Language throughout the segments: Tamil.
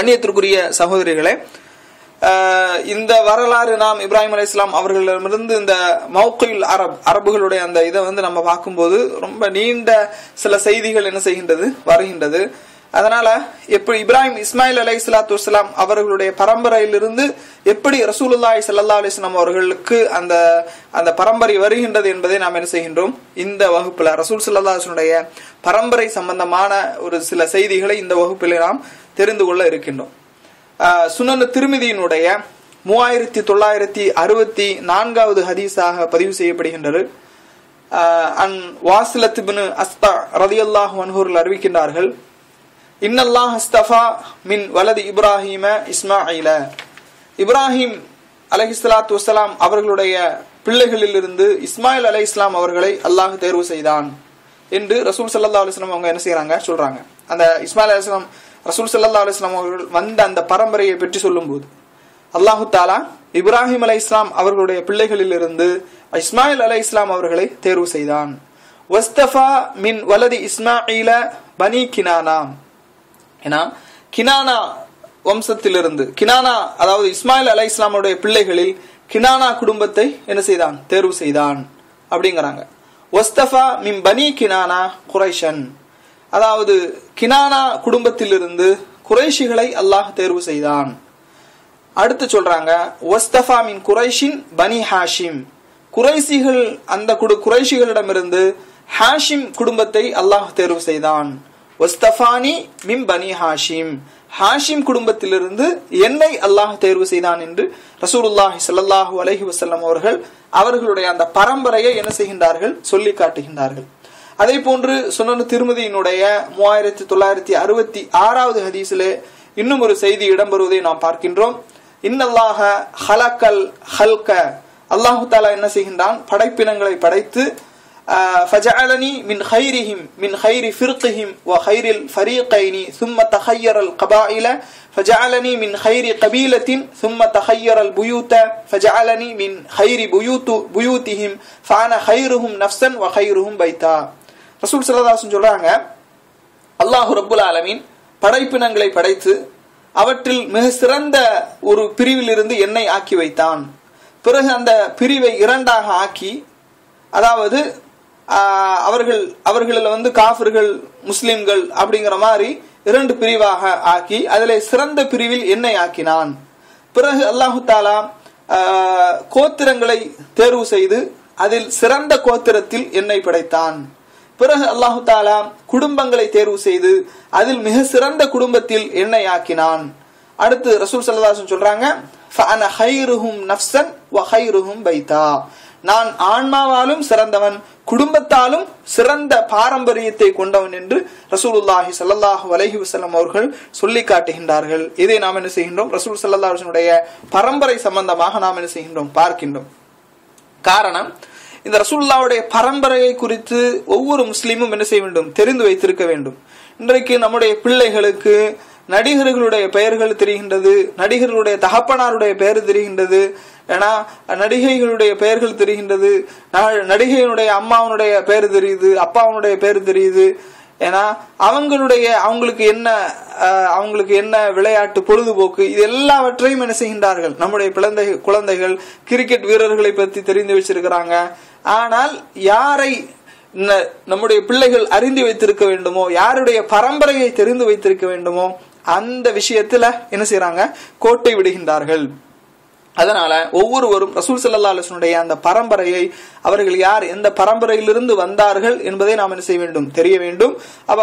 கண்ணியத்திற்குரிய சகோதரிகளே ஆஹ் இந்த வரலாறு நாம் இப்ராஹிம் அலி இஸ்லாம் அவர்களிடமிருந்து இந்த மௌக்கில் அரப் அரபுகளுடைய அந்த இதை வந்து நம்ம பார்க்கும்போது ரொம்ப நீண்ட சில செய்திகள் என்ன செய்கின்றது வருகின்றது. அதனால எப்படி இப்ராஹிம் இஸ்மாயில் அலை இஸ்லாத்து வஸ்லாம் அவர்களுடைய பரம்பரையிலிருந்து எப்படி ரசூலுல்லாய் சல்லா அலைஹி வஸல்லம் அவர்களுக்கு அந்த அந்த பரம்பரை வருகின்றது என்பதை நாம் என்ன செய்கின்றோம்? இந்த வகுப்புல ரசூல் சல்லா பரம்பரை சம்பந்தமான ஒரு சில செய்திகளை இந்த வகுப்பில் நாம் தெரிந்து கொள்ள இருக்கின்றோம். ஆஹ் திருமதியினுடைய திருமிதியினுடைய மூவாயிரத்தி தொள்ளாயிரத்தி அறுபத்தி நான்காவது ஹதீஸாக பதிவு செய்யப்படுகின்றது. ஆஹ் அன் வாசிலத் பின் அஸ்தா ரதியல்லாஹ் மன்ஹூரில் அறிவிக்கின்றார்கள் இன்னல்லாஹ் அஸ்தஃபா மின் வலது இப்ராஹிம இஸ்மாயில. இப்ராஹிம் அலைஹிஸ்ஸலாத்து வசலாம் அவர்களுடைய பிள்ளைகளிலிருந்து இஸ்மாயில் அலை இஸ்லாம் அவர்களை அல்லாஹ் தேர்வு செய்தான் என்று ரசூல் சல்லா அலுவலாம் அவங்க என்ன செய்யறாங்க சொல்றாங்க. அந்த இஸ்மாயில் அலிஸ்லாம் ரசூல் சல்லா அலுவலாம் அவர்கள் வந்த அந்த பரம்பரையை பற்றி சொல்லும்போது அல்லாஹு தாலா இப்ராஹிம் அலை இஸ்லாம் அவர்களுடைய பிள்ளைகளிலிருந்து இஸ்மாயில் அலை இஸ்லாம் அவர்களை தேர்வு செய்தான். வஸ்தஃபா மின் வலதி இஸ்மாயில பனி கினானா. ஏன்னா கினானா வம்சத்திலிருந்து கினானா அதாவது இஸ்மாயில் அலை இஸ்லாமுடைய பிள்ளைகளில் கினானா குடும்பத்தை என்ன செய்தான்? தேர்வு செய்தான். அப்படிங்கிறாங்க. ஒஸ்தஃபா மின் பனி கினானா குரைஷன். அதாவது கினானா குடும்பத்திலிருந்து குறைஷிகளை அல்லாஹ் தேர்வு செய்தான். அடுத்து சொல்றாங்க ஒஸ்தஃபா மின் குறைஷின் பனி ஹாஷிம். குறைசிகள் அந்த குடு குறைஷிகளிடமிருந்து ஹாஷிம் குடும்பத்தை அல்லாஹ் தேர்வு செய்தான். ஒஸ்தஃபானி மிம் பனி ஹாஷிம். ஹாஷிம் குடும்பத்திலிருந்து என்னை அல்லாஹ் தேர்வு செய்தான் என்று ரசூலுல்லாஹி சல்லாஹூ அலஹி வசல்லம் அவர்கள் அவர்களுடைய அந்த பரம்பரையை என்ன செய்கின்றார்கள்? சொல்லி காட்டுகின்றார்கள். அதே போன்று சுனன் திருமதியினுடைய மூவாயிரத்தி தொள்ளாயிரத்தி அறுபத்தி ஆறாவது ஹதீஸிலே இன்னும் ஒரு செய்தி இடம்பெறுவதை நாம் பார்க்கின்றோம். இன்னல்லாக ஹலக்கல் ஹல்க. அல்லாஹு தாலா என்ன செய்கின்றான்? படைப்பினங்களை படைத்து ஃபஜஅலனி மின் ஹைரிஹிம் மின் ஹைரி ஃபிர்கிஹிம் வ ஹைரில் ஃபரீகைனி சும்ம தஹையரல் கபாயில ஃபஜஅலனி மின் ஹைரி கபீலத்தின் சும்ம தஹையரல் புயூத்த ஃபஜஅலனி மின் ஹைரி புயூத்து புயூத்திஹிம் ஃபான ஹைருஹும் நஃப்சன் வ ஹைருஹும் பைத்தா. ரசூல் சிலதாசன் சொல்றாங்க அல்லாஹு ரப்புல் ஆலமீன் படைப்பினங்களை படைத்து அவற்றில் மிக சிறந்த ஒரு பிரிவிலிருந்து என்னை ஆக்கி வைத்தான். பிறகு அந்த பிரிவை இரண்டாக ஆக்கி அதாவது அவர்கள் அவர்களில் வந்து காஃபர்கள் முஸ்லிம்கள் அப்படிங்கிற மாதிரி இரண்டு பிரிவாக ஆக்கி அதில் சிறந்த பிரிவில் என்னை ஆக்கினான். பிறகு அல்லாஹு தாலா கோத்திரங்களை தேர்வு செய்து அதில் சிறந்த கோத்திரத்தில் என்னை படைத்தான். பிறகு அல்லாஹு தாலா குடும்பங்களை தேர்வு செய்து அதில் மிக சிறந்த குடும்பத்தில் என்னை ஆக்கினான். அடுத்து ரசூல் சல்லாசன் சொல்றாங்க நஃப்சன் நான் ஆன்மாவாலும் சிறந்தவன் குடும்பத்தாலும் சிறந்த பாரம்பரியத்தை கொண்டவன் என்று ரசூலுல்லாஹி சல்லாஹு அலஹி வசலம் அவர்கள் சொல்லி காட்டுகின்றார்கள். இதை நாம் என்ன செய்கின்றோம்? ரசூல் சல்லாஹனுடைய பரம்பரை சம்பந்தமாக நாம் என்ன செய்கின்றோம்? பார்க்கின்றோம். காரணம் இந்த ரசூல்லாவுடைய பரம்பரையை குறித்து ஒவ்வொரு முஸ்லீமும் என்ன செய்ய வேண்டும்? தெரிந்து வைத்திருக்க வேண்டும். இன்றைக்கு நம்முடைய பிள்ளைகளுக்கு நடிகர்களுடைய பெயர்கள் தெரிகின்றது நடிகர்களுடைய தகப்பனாருடைய பெயர் தெரிகின்றது ஏன்னா நடிகைகளுடைய பெயர்கள் தெரிகின்றது நடிகையினுடைய அம்மாவனுடைய பெயர் தெரியுது அப்பாவனுடைய பெயர் தெரியுது ஏன்னா அவங்களுடைய அவங்களுக்கு என்ன அவங்களுக்கு என்ன விளையாட்டு பொழுதுபோக்கு இது எல்லாவற்றையும் என்ன செய்கின்றார்கள்? நம்முடைய பிழந்தை குழந்தைகள் கிரிக்கெட் வீரர்களை பற்றி தெரிந்து வச்சிருக்கிறாங்க. ஆனால் யாரை நம்முடைய பிள்ளைகள் அறிந்து வைத்திருக்க வேண்டுமோ யாருடைய பரம்பரையை தெரிந்து வைத்திருக்க வேண்டுமோ அந்த விஷயத்துல என்ன செய்யறாங்க கோட்டை விடுகின்றார்கள். அதனால ஒவ்வொருவரும் ரசூல் சல்லா அலுவனுடைய அந்த பரம்பரையை அவர்கள் யார் எந்த பரம்பரையிலிருந்து வந்தார்கள் என்பதை நாம் என்ன செய்ய வேண்டும்? தெரிய வேண்டும். அவ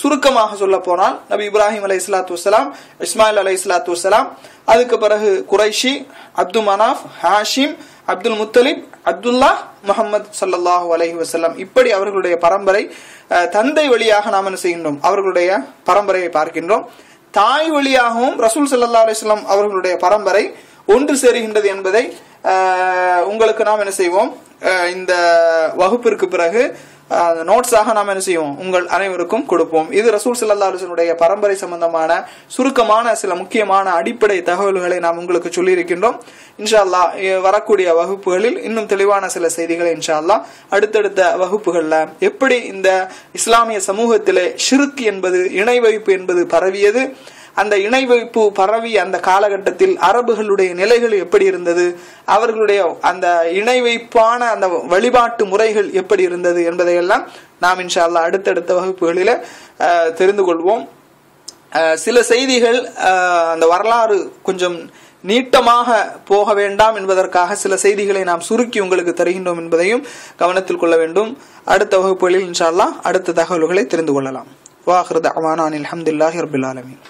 சுருக்கமாக சொல்ல போனால் நபி இப்ராஹிம் அலை இஸ்லாத்து வலாம் இஸ்மாயில் அலை இஸ்லாத்து வலாம் அதுக்கு பிறகு குரைஷி அப்துல் மனாஃப் ஹாஷிம் அப்துல் முத்தலிப் அப்துல்லா முகமது சல்லாஹூ அலஹி வசல்லாம் இப்படி அவர்களுடைய பரம்பரை தந்தை வழியாக நாம் என்ன செய்கின்றோம்? அவர்களுடைய பரம்பரையை பார்க்கின்றோம். தாய் வழியாகவும் ரசூல் சல்லா அலிஸ்லாம் அவர்களுடைய பரம்பரை ஒன்று சேருகின்றது என்பதை உங்களுக்கு நாம் என்ன செய்வோம்? இந்த வகுப்பிற்கு பிறகு நோட்ஸாக நாம் என்ன செய்வோம்? உங்கள் அனைவருக்கும் கொடுப்போம். இது ரசூல் சல்லா அலுவனுடைய பரம்பரை சம்பந்தமான சுருக்கமான சில முக்கியமான அடிப்படை தகவல்களை நாம் உங்களுக்கு சொல்லியிருக்கின்றோம். இன்ஷா அல்லா வரக்கூடிய வகுப்புகளில் இன்னும் தெளிவான சில செய்திகளை இன்ஷா அல்லா அடுத்தடுத்த வகுப்புகளில் எப்படி இந்த இஸ்லாமிய சமூகத்திலே ஷிருக் என்பது இணை வைப்பு என்பது பரவியது அந்த இணை வைப்பு பரவி அந்த காலகட்டத்தில் அரபுகளுடைய நிலைகள் எப்படி இருந்தது? அவர்களுடைய அந்த இணை வைப்பான அந்த வழிபாட்டு முறைகள் எப்படி இருந்தது என்பதையெல்லாம் நாம் இன்ஷா அடுத்தடுத்த வகுப்புகளில தெரிந்து கொள்வோம். சில செய்திகள் அந்த வரலாறு கொஞ்சம் நீட்டமாக போக வேண்டாம் என்பதற்காக சில செய்திகளை நாம் சுருக்கி உங்களுக்கு தருகின்றோம் என்பதையும் கவனத்தில் கொள்ள வேண்டும். அடுத்த வகுப்புகளில் இன்ஷால்லா அடுத்த தகவல்களை தெரிந்து கொள்ளலாம். வாஹிருத் அவானான் அலமதுல்லாஹி ரபில் ஆலமின்.